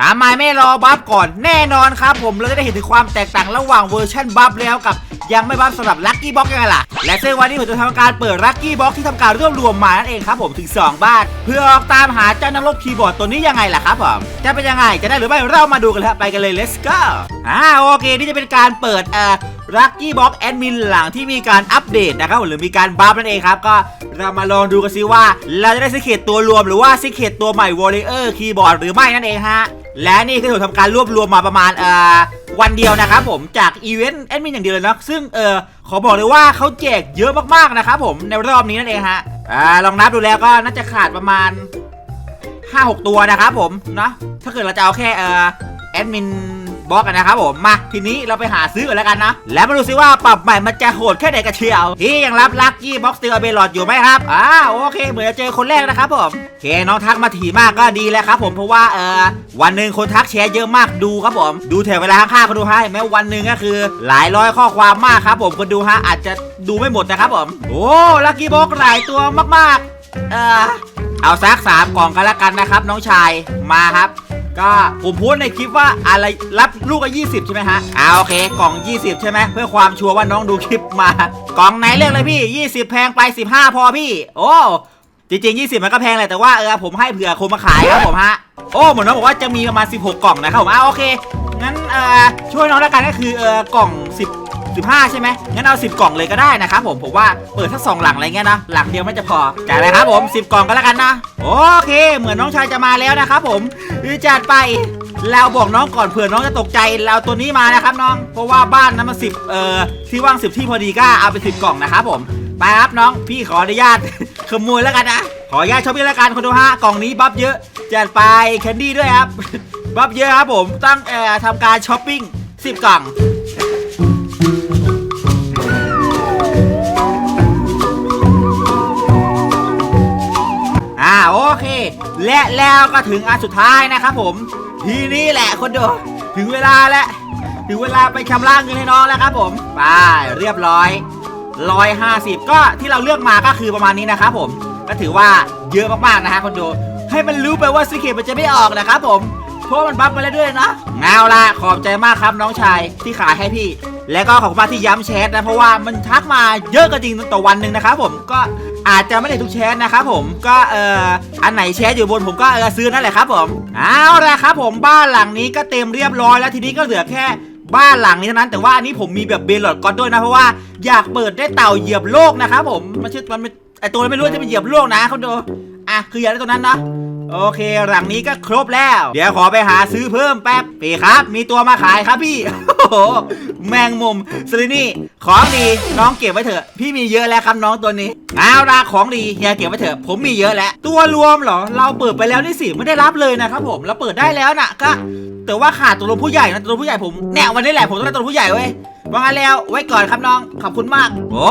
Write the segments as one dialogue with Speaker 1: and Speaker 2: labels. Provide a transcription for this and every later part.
Speaker 1: ถามไมไม่รอบัฟก่อนแน่นอนครับผมเราจะได้เห็นถึงความแตกต่างระหว่างเวอร์ชันบัฟแล้วกับยังไม่บัฟสำหรับลัคกี้บ็อกยังไงล่ะ และซึ่งวันนี้ผมจะทำการเปิดลัคกี้บ็อกที่ทำการรวบรวมมานั่นเองครับผมถึง 2 บ้าน เพื่อออกตามหาเจ้านักลบคีย์บอร์ดตัวนี้ยังไงล่ะครับผมจะเป็นยังไงจะได้หรือไม่เรามาดูกันเลยครับไปกันเลย let's go อ่าโอเคนี่จะเป็นการเปิดเอ่อ ลัคกี้บ็อกแอดมินหลังที่มีการอัปเดตนะครับหรือมีการบัฟนั่นเองครับ ก็เรามาลองดูกันซิว่า เราจะได้ซิเคตตัวรวมหรือว่าซิเคตตัวใหม่วอลเลอร์คีย์บอร์ดหรือไม่นั่นเองฮะและนี่คือผมทำการรวบรวมมาประมาณเอ่อวันเดียวนะครับผมจากอีเวนต์แอดมินอย่างเดียวเลยเนาะซึ่งเออขอบอกเลยว่าเขาแจกเยอะมากๆนะครับผมในรอบนี้นั่นเองฮะอ่าลองนับดูแล้วก็น่าจะขาดประมาณ 5-6 ตัวนะครับผมเนาะถ้าเกิดเราจะเอาแค่เอ่อแอดมิน บล็อกกันนะครับผมมาทีนี้เราไปหาซื้อกันแล้วกันนะ แล้วมาดูซิว่าปรับใหม่มันจะโหดแค่ไหนกันเชียวที่ยังรับลัคกี้บ็อกซ์เตอร์เบลอดอยู่ไหมครับอ่าโอเค เหมือนจะเจอคนแรกนะครับผมเคน้องทักมาถี่มากก็ดีแล้วครับผมเพราะว่าเออวันหนึ่งคนทักแชร์เยอะมากดูครับผม ดูแถวเวลาข้างๆก็ดูให้แม้วันหนึ่งก็คือ หลายร้อยข้อความมากครับผมคนดูฮะอาจจะดูไม่หมดนะครับผมโอ้ลัคกี้บ็อกหลายตัวมากๆ เออเอาซักสามกล่องกันแล้วกันนะครับ น้องชายมาครับ ก็ผมพูดในคลิปว่าอะไรรับลูกละ20 ใช่ไหมฮะอ่าโอเคกล่อง 20 ใช่ไหมเพื่อความชัวร์ว่าน้องดูคลิปมา กล่องไหนเลือกเลยพี่ 20 แพงไป 15 พอพี่ โอ้จริงๆ 20 มันก็แพงแหละแต่ว่าเออผมให้เผื่อคนมาขายครับผมฮะโอ้เหมือนน้องบอกว่าจะมีประมาณ 16 กล่องนะครับผมอ่าโอเคงั้นเออช่วยน้องแล้วกันก็คือเออกล่อง 10 15 ใช่ไหมงั้นเอา 10 กล่องเลยก็ได้นะครับผมผมว่าเปิดทั้งสองหลังอะไรเงี้ยนะหลังเดียวไม่จะพอจ่ายเลยครับผม 10 กล่องก็แล้วกันนะโอเค เหมือนน้องชายจะมาแล้วนะครับผมจัดไปเราบอกน้องก่อนเผื่อน้องจะตกใจเราตัวนี้มานะครับน้อง เพราะว่าบ้านนั้นมันสิบเอ่อที่ว่างสิบที่พอดีก็เอาไปสิบกล่องนะครับผมไปครับน้องพี่ขออนุญาตขโมยแล้วกันนะขออนุญาตช้อปปิ้งแล้วกันคนดูฮะกล่องนี้บัฟเยอะจัดไปแคนดี้ด้วยครับบัฟเยอะครับผมตั้งเอ่อทำการช้อปปิ้ง10กล่อง และแล้วก็ถึงอันสุดท้ายนะครับผม ทีนี้แหละคนดูถึงเวลาแล้วถึงเวลาไปชำระเงินให้น้องแล้วครับผมไปเรียบร้อยร้อยห้าสิบก็ที่เราเลือกมาก็คือประมาณนี้นะครับผม ก็ถือว่าเยอะมากๆนะฮะคนดูให้มันรู้ไปว่าสกิลมันจะไม่ออกนะครับผมเพราะมันบัฟมาแล้วด้วยนะเงาละขอบใจมากครับน้องชายที่ขายให้พี่ แล้วก็ขอบคุณมากที่ย้ำแชทนะเพราะว่ามันทักมาเยอะก็จริงต่อวันหนึ่งนะครับผมก็ อาจจะไม่ได้ทุกแชทนะครับผมก็เอออันไหนแชทอยู่บนผมก็เออซื้อนั่นแหละครับผมเอาละครับผมบ้านหลังนี้ก็เต็มเรียบร้อยแล้วทีนี้ก็เหลือแค่บ้านหลังนี้เท่านั้นแต่ว่าอันนี้ผมมีแบบเบลลอดก่อนด้วยนะเพราะว่าอยากเปิดได้เต่าเหยียบโลกนะครับผมมันชื่อมันไอตัวนั้นไม่รู้จะเป็นเหยียบโลกนะเขาดูอะคืออยากได้ตัวนั้นเนาะโอเค หลังนี้ก็ครบแล้ว เดี๋ยวขอไปหาซื้อเพิ่มแป๊บพี่ครับ มีตัวมาขายครับพี่ โห แมงมุมสลินี่ ของดีน้องเก็บไว้เถอะ พี่มีเยอะแล้วครับน้องตัวนี้เอาละของดีเฮียเก็บไว้เถอะ ผมมีเยอะแล้ว ตัวรวมเหรอ เราเปิดไปแล้วนี่สิไม่ได้รับเลยนะครับผม เราเปิดได้แล้วน่ะ ก็ แต่ว่าขาดตัวรวมผู้ใหญ่นะตัวรวมผู้ใหญ่ผมเนี่ยวันนี้แหละผมต้องได้ตัวรวมผู้ใหญ่เว้ยว่างั้นแล้วไว้ก่อนครับน้อง ขอบคุณมาก โอ้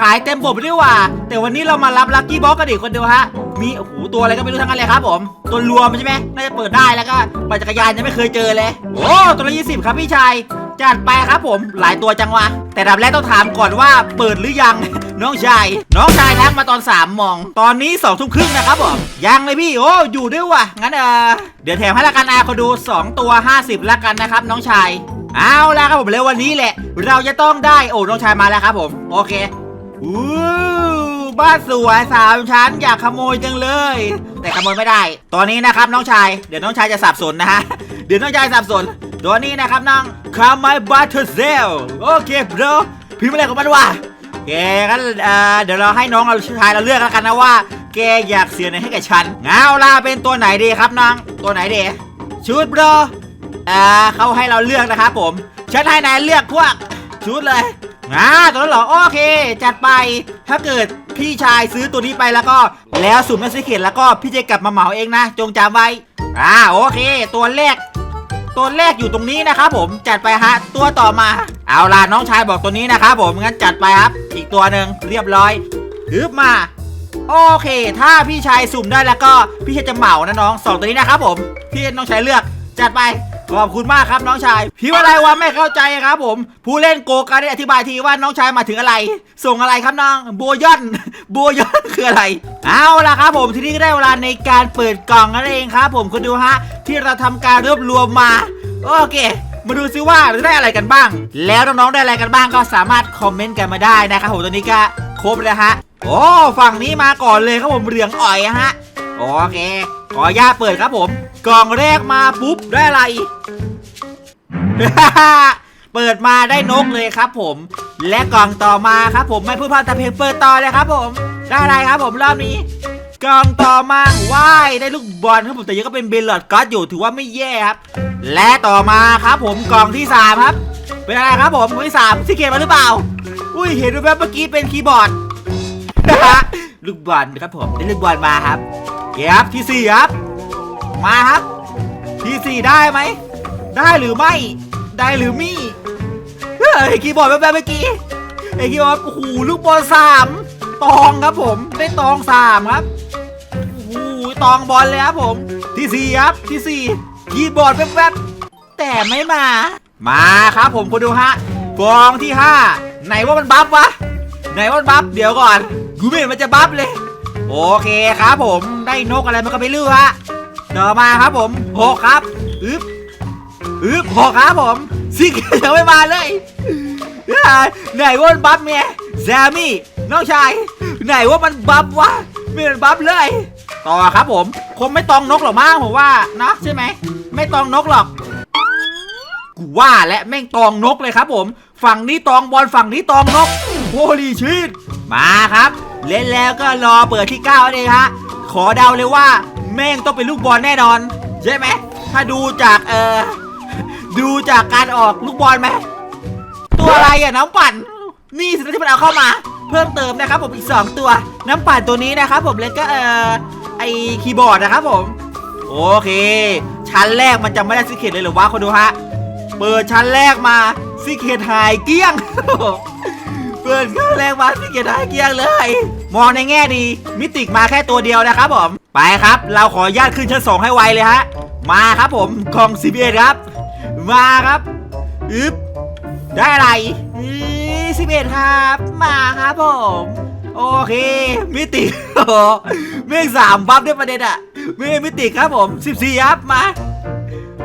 Speaker 1: ขายเต็มผมด้วยว่ะแต่วันนี้เรามารับลัคกี้บ็อกกันดิคนเดียวฮะ มีโอ้โหตัวอะไรก็ไม่รู้ทั้งนั้นเลยครับผม ตัวรวมใช่ไหมน่าจะเปิดได้แล้วก็ปั่นจักรยานยังไม่เคยเจอเลย โอ้ตัวละยี่สิบครับพี่ชาย จัดไปครับผมหลายตัวจังวะ แต่ดับแรกต้องถามก่อนว่าเปิดหรือยัง น้องชาย น้องชายทักมาตอน3ามโมงตอนนี้2องทุ่มครึ่งนะครับผมยังเลยพี่โอ้อยู่ด้วยว่ะงั้นเออเดี๋ยวแถมให้ละกันอาคนดู 2 ตัว 50ละกันนะครับน้องชาย เอาละครับผมแล้ววันนี้แหละ เราจะต้องได้โอ้น้องชายมาแล้วครับผม โอเคอู้บ้านสวยสามชั้นอยากขโมยจังเลย แต่ขโมยไม่ได้ ตอนนี้นะครับน้องชาย เดี๋ยวน้องชายจะสับสนนะฮะ เดี๋ยวน้องชายสับสน ตัวนี้นะครับน้อง Come my butter cell โอเคบรพิมพ์อะไรของมันวะแกงั้นเดี๋ยวเราให้น้องเราชายเราเลือกแล้วกันนะว่า แกอยากเสียไหนให้กับฉันเอาล่ะเป็นตัวไหนดีครับน้องตัวไหนดีชุดบรอ่าเขาให้เราเลือกนะครับผมฉันให้นายเลือกพวกชุดเลยอ่าตัวนั้นเหรอโอเค จัดไปถ้าเกิดพี่ชายซื้อตัวนี้ไปแล้วก็ แล้วสุ่มนักสิเขตแล้วก็พี่จะกลับมาเหมาเองนะ จงจำไว้อ่าโอเค ตัวแรก ตัวแรกอยู่ตรงนี้นะครับผมจัดไปฮะตัวต่อมา เอาล่ะน้องชายบอกตัวนี้นะครับผมงั้นจัดไปครับ อีกตัวหนึ่งเรียบร้อยฮึบมาโอเค ถ้าพี่ชายสุ่มได้แล้วก็พี่ชายจะเหมานะน้องสองตัวนี้นะครับผมที่น้องชายเลือกจัดไปขอบคุณมากครับน้องชาย พี่ว่าอะไรวะไม่เข้าใจครับผม ผู้เล่นโกการได้อธิบายทีว่าน้องชายมาถึงอะไร ส่งอะไรครับน้องโบยอน โบยอนคืออะไรอเอาล่ะครับผมทีนี้ก็ได้เวลาในการเปิดกล่องนั่นเองครับ ผมคุณดูฮะที่เราทำการรวบรวมมา โอเค มาดูซิว่าเราจะได้อะไรกันบ้าง แล้วน้องๆได้อะไรกันบ้างก็สามารถคอมเมนต์กันมาได้นะครับผมตอนนี้ก็ครบแล้วฮะโอ้ฝั่งนี้มาก่อนเลยครับผมเหลืองอ่อยฮะโอเคขออนุญาตเปิดครับผม กล่องแรกมาปุ๊บได้อะไร เปิดมาได้นกเลยครับผม และกล่องต่อมาครับผมไม่พูดพร่ำแต่เพลงเปิดต่อเลยครับผมได้อะไรครับผมรอบนี้กล่องต่อมาว้ายได้ลูกบอลครับผมแต่ยังก็เป็นเบลลอดก็อดอยู่ถือว่าไม่แย่ครับ และต่อมาครับผมกล่องที่สามครับ เป็นอะไรครับผมกล่องที่สามซิเกตมาหรือเปล่า อุ้ยเห็นแวบเมื่อกี้เป็นคีย์บอร์ดลูกบอลครับผมได้ลูกบอลมาครับเก็บที่สี่ครับ มาครับ ที่สี่ได้ไหมได้หรือไม่ได้หรือมี่ เฮ้ยคีย์บอร์ดแบบๆเมื่อกี้ไอ้คีย์บอร์ดโอ้โหลูกบอลสามตองครับผมได้ตองสามครับโอ้โหตองบอลเลยครับผม ที่สี่ครับที่สี่คีย์บอร์ดแวบๆแต่ไม่มา มาครับผมคุณดูฮะฟองที่ห้าไหนว่ามันบัฟวะไหนว่ามันบัฟเดี๋ยวก่อนกูไม่เห็นมันจะบัฟเลย โอเคครับผมได้นกอะไรมันก็ไม่รู้ฮะต่อมาครับผมหกครับอึ๊บอึ๊บหกครับผม ซิกยังไม่มาเลยไหนว่ามันบัฟเมียแซมมี่น้องชาย ไหนว่ามันบัฟวะไม่เห็นบัฟเลย ต่อครับผม คงไม่ตองนกหรอกมั้งผมว่านะใช่ไหม ไม่ตองนกหรอกกูว่าและแม่งตองนกเลยครับผม ฝั่งนี้ตองบอลฝั่งนี้ตองนกโฮลีชีตมาครับ เล่นแล้วก็รอเปิดที่9เลยฮะขอเดาเลยว่า แม่งต้องเป็นลูกบอลแน่นอน ใช่ไหมถ้าดูจากเออ ดูจากการออกลูกบอลไหมตัวอะไรอะน้ำปั่น นี่สิที่มันเอาเข้ามา เพิ่มเติมนะครับผมอีก 2 ตัว น้ำปั่นตัวนี้นะครับผมแล้วก็เอ่อไอคีย์บอร์ดนะครับผม โอเค ชั้นแรกมันจะไม่ได้ซิเก็ตเลยหรือว่าคนดูฮะเปิดชั้นแรกมาซิเก็ตหายเกี้ยงเปิดชั้นแรกมาซิเก็ตหายเกี้ยงเลย มองในแง่ดี มิติกมาแค่ตัวเดียวนะครับผมไปครับ เราขออนุญาตขึ้นชั้นสองให้ไวเลยฮะมาครับผมกล่องซีบีเอครับ มาครับอึ๊บได้อะไรสิบเอ็ดครับ มาครับผม โอเค มิติโอ้เมฆสามบัฟด้วยประเด็นอะเมฆมิติครับผมสิบสี่ครับมา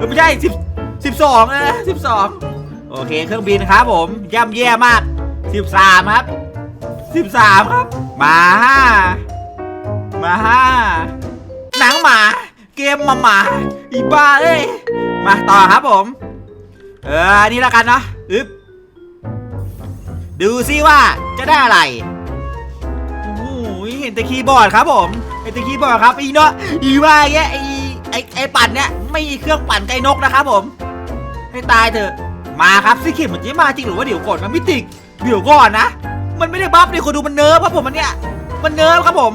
Speaker 1: ไม่ใช่สิบสิบสองนะสิบสองโอเค เครื่องบินครับผมย่ำแย่มากสิบสามครับสิบสามครับ มาห้ามาห้าหนังหมา เกมมาหมาอีบ้าเอ้ย มาต่อครับผม เออนี่แล้วกันเนาะอึ๊บดูซิว่าจะได้อะไรโอ้โหเห็นแต่คีย์บอร์ดครับผมเห็นแต่คีย์บอร์ดครับอีเนาะอีว่าแกไอไอไอปั่นเนี่ยไม่มีเครื่องปั่นไกลนกนะครับผม ให้ตายเถอะมาครับซิคิมมันจะมาจริงหรือว่าเดี๋ยวก่อนมันมิติกเดี๋ยวก่อนนะ มันไม่ได้บัฟเลยคนดูมันเนิร์ฟครับผมมันเนี่ยมันเนิร์ฟครับผม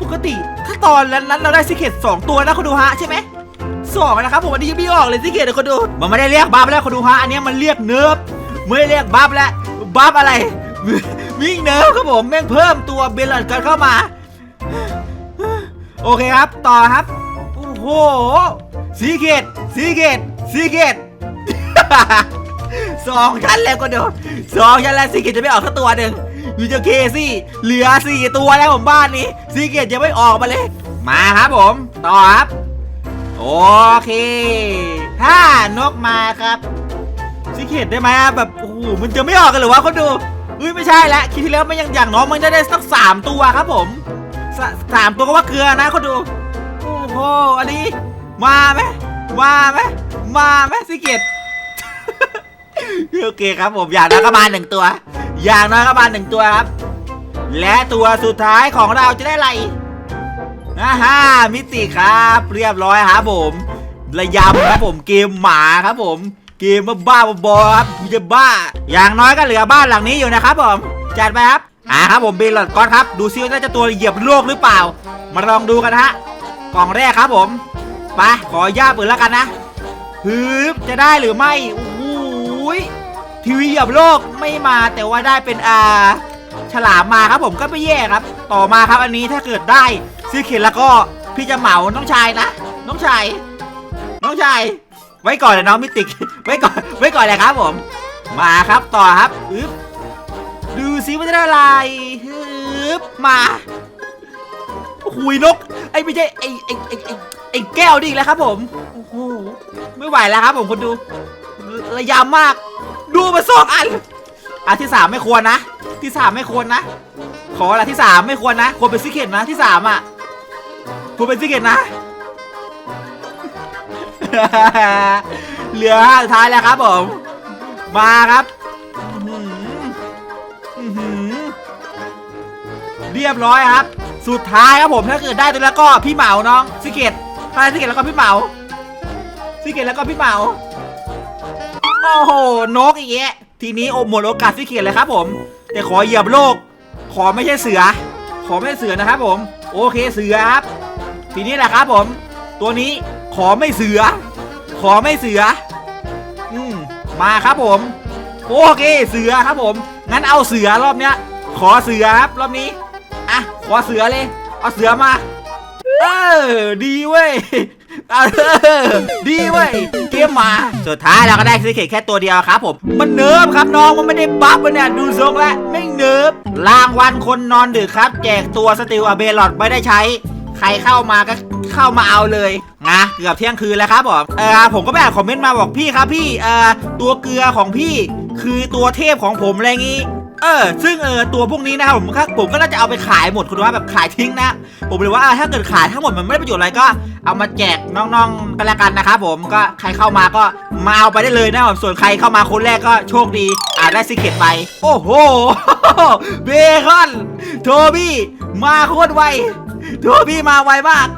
Speaker 1: ปกติถ้าตอนนั้นเราได้ซิเก็ตสองตัวนะคนดูฮะใช่ไหม สองนะครับผมอันนี้ยังไม่ออกเลยสิเกตคนดู มันไม่ได้เรียกบัฟแล้วคนดูฮะอันนี้มันเรียกเนิร์ฟไม่ได้เรียกบัฟแล้วบัฟอะไร วิ่งเนิร์ฟครับผมแม่งเพิ่มตัวเบลลอนกันเข้ามา โอเคครับต่อครับโอ้โหสีเกตสีเกตสีเกตสองชั้นแล้วก็ดูสองชั้นแล้วสีเกตจะไม่ออกสักตัวหนึ่งอยู่เจ้าเคซี่เหลือสี่ตัวแล้วผมบ้านนี้สีเกตยังไม่ออกมาเลย มาครับผม ต่อครับ โอเค ถ้านกมาครับซิเกตได้ไหมอะแบบโอ้โหมันจะไม่ออกกันหรือวะคนดูเฮ้ยไม่ใช่ละคิดที่แล้วมันยังอย่างน้องมันจะได้สักสามตัวครับผมสสามตัวก็ว่าเกลือนะคนดูโอ้โหอันนี้ มาไหมมาไหมมาไหมซิเกตโอเคครับผมอย่างน้อยก็มาหนึ่งตัว อย่างน้อยก็มาหนึ่งตัวครับ และตัวสุดท้ายของเราจะได้อะไร อ่าฮะมิติครับ เรียบร้อยครับผม ระยำครับผมเกมหมาครับผม เกมบ้าๆบอครับกูจะบ้า อย่างน้อยก็เหลือบ้านหลังนี้อยู่นะครับผม จัดไปครับ อ่าครับผมเบลลอดก้อนครับ ดูซิว่าจะตัวเหยียบโลกหรือเปล่า มาลองดูกันฮะ กล่องแรกครับผมไปขออนุญาเปิดแล้วกันนะฮึบจะได้หรือไม่โอ้โหยทีวีเหยียบโลกไม่มาแต่ว่าได้เป็นอาฉลามมาครับผมก็ไม่แย่ครับ ต่อมาครับอันนี้ถ้าเกิดได้ ซื้อเข็นแล้วก็พี่จะเหมาน้องชายนะ น้องชาย น้องชาย ไว้ก่อนเลยน้องมิติก ไว้ก่อน ไว้ก่อนเลยครับผม มาครับต่อครับอึ๊บดูซิว่าจะได้อะไรฮึบมาคุยนก ไอ้ไม่ใช่ไอ้ไอ้ไอ้ไอ้ไอ้แก้วดิอีกแล้วครับผม โอ้โห ไม่ไหวแล้วครับผมคนดู ระยำมาก ดูมาสองอัน อันที่สามไม่ควรนะ ที่สามไม่ควรนะ ขอละที่สามไม่ควรนะ ควรเป็นซิเก็ตนะที่สามอะ ควรเป็นซิกเก็ตนะ เหลือห้าสุดท้ายแล้วครับผม มาครับเรียบร้อยครับ สุดท้ายครับผมถ้าเกิดได้ตัวแล้วก็พี่เหมาน้องซิกเก็ตถ้าได้ซิกเก็ตแล้วก็พี่เหมาซิกเก็ตแล้วก็พี่เหมาโอ้โหนกอีกแยะทีนี้โอหมดโอกาสซิกเก็ตเลยครับผม แต่ขอเหยียบโลก ขอไม่ใช่เสือ ขอไม่ใช่เสือนะครับผม โอเคเสือครับ ทีนี้แหละครับผม ตัวนี้ขอไม่เสือ ขอไม่เสือ อืมมาครับผม โอเคเสือครับผม งั้นเอาเสือรอบเนี้ย ขอเสือครับรอบนี้ อะ ขอเสือเลย เอาเสือมา เออ ดีเว้ยเออดีเว้ยเกมมาสุดท้ายเราก็ได้ซีเคทแค่ตัวเดียวครับผม มันเนิร์ฟครับน้องมันไม่ได้บัฟมันเนี่ยดูทรงแล้วไม่เนิร์ฟรางวัลคนนอนดึกครับ แจกตัวสติลอเบลอดไม่ได้ใช้ ใครเข้ามาก็เข้ามาเอาเลยนะเกือบเที่ยงคืนแล้วครับผมเออผมก็ไปอ่านคอมเมนต์มาบอกพี่ครับพี่เออตัวเกลือของพี่คือตัวเทพของผมอะไรงี้เออซึ่งเออตัวพวกนี้นะครับผมก็ผมก็น่าจะเอาไปขายหมดคุณว่าแบบขายทิ้งนะ ผมเลยว่าถ้าเกิดขายทั้งหมดมันไม่ได้ประโยชน์อะไรก็เอามาแจกน้องๆกันละกันนะครับผมก็ใครเข้ามาก็มาเอาไปได้เลยนะครับส่วนใครเข้ามาคนแรกก็โชคดีอาจได้ซิกเก็ตไป โอ้โหเบคอนโทบี้มาโคตรไว โทบี้มาไวมาก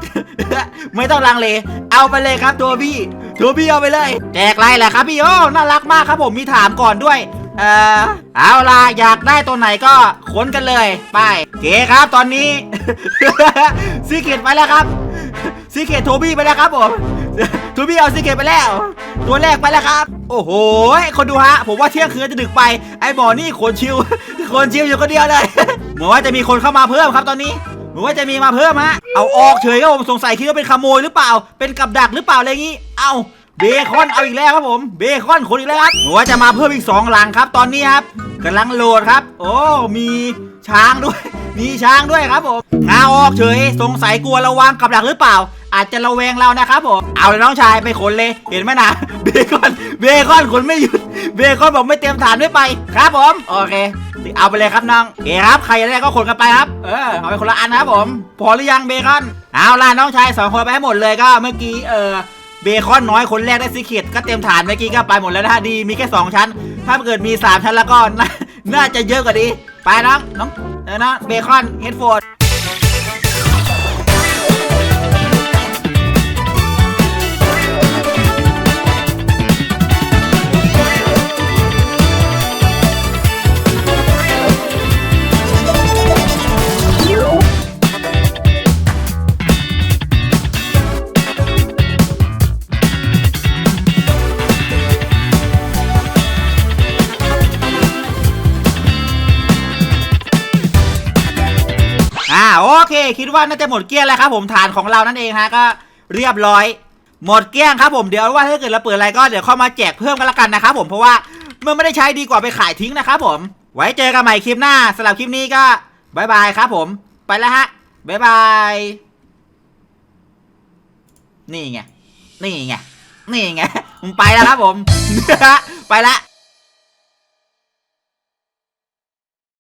Speaker 1: ไม่ต้องลังเล เอาไปเลยครับโทบี้โทบี้เอาไปเลย แจกไรแหละครับพี่โอ้น่ารักมากครับผมมีถามก่อนด้วย เออเอาล่ะอยากได้ตัวไหนก็ค้นกันเลยไปเก๋ครับตอนนี้ซีเกตไปแล้วครับซีเกตโทบี้ไปแล้วครับผมโทบี้เอาซีเกตไปแล้ว ตัวแรกไปแล้วครับ โอ้โห คนดูฮะ ผมว่าเที่ยงคืนจะดึกไป ไอ้หมอนี่คนชิวคนชิวอยู่คนเดียวเลย เหมือนว่าจะมีคนเข้ามาเพิ่มครับตอนนี้ มือนว่าจะมีมาเพิ่มฮะ เอาออกเฉยครับผมสงสัยคิดว่าเป็นขโมยหรือเปล่า เป็นกับดักหรือเปล่าอะไรงี้ เอาเบคอนเอาอีกแล้วครับผมเบคอนคนอีกแล้วครับหมือนว่าจะมาเพิ่มอีกสองหลังครับ ตอนนี้ครับกำลังโหลดครับ โอ้มีช้างด้วย มีช้างด้วยครับผมเอาออกเฉย สงสัยกลัวระวังกับดักหรือเปล่า อาจจะระแวงเรานะครับผม เอาเลยน้องชายไปขนเลย เห็นไหมนะเบคอน เบคอนขนไม่หยุด เบคอนบอกไม่เตรียมฐานไม่ไป ครับผม โอเค เอาไปเลยครับน้องโอครับ ใครจะได้ก็ขนกันไปครับ เออ เอาไปคนละอันนะครับผม พอหรือยังเบคอน เอาล่ะน้องชายสองคนไปให้หมดเลยก็เมื่อกี้เออเบคอนน้อยคนแรกได้ซิเคียดก็เต็มฐานเมื่อกี้ก็ไปหมดแล้วนะฮะดีมีแค่ 2 ชั้น ถ้าเกิดมี 3 ชั้นแล้วก็น่าน่าจะเยอะกว่านี้ ไปน้องน้องเออนะเบคอนเฮดโฟน คคิดว่าน่าจะหมดเกลี้ยงแล้วครับผมฐานของเรานั่นเองฮะก็เรียบร้อย หมดเกลี้ยงครับผมเดี๋ยวว่าถ้าเกิดเราเปิดอะไรก็เดี๋ยวเข้ามาแจกเพิ่มกันละกันนะครับผมเพราะว่าเมื่อไม่ได้ใช้ดีกว่าไปขายทิ้งนะครับผม ไว้เจอกันใหม่คลิปหน้าสำหรับคลิปนี้ก็บายบายครับผมไปแล้วฮะบายบายนี่ไงนี่ไงนี่ไงผมไปแล้วครับผม ไปละ